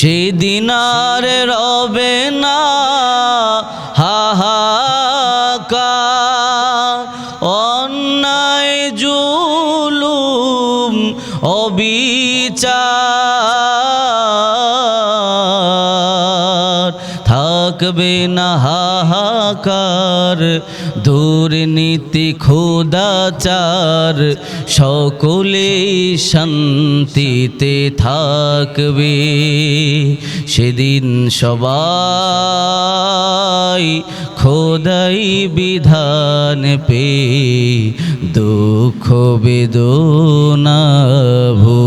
সেদিন আর রবে না হাহাকার। অন্যায় জুলুম অবিচার। থাকবে না হাহাকার। দুর্নীতি খোদাচার সকলে শান্তিতে থাকবে। সেদিন সবাই খোদাই বিধান পে দুঃখ বেদনা ভুলবে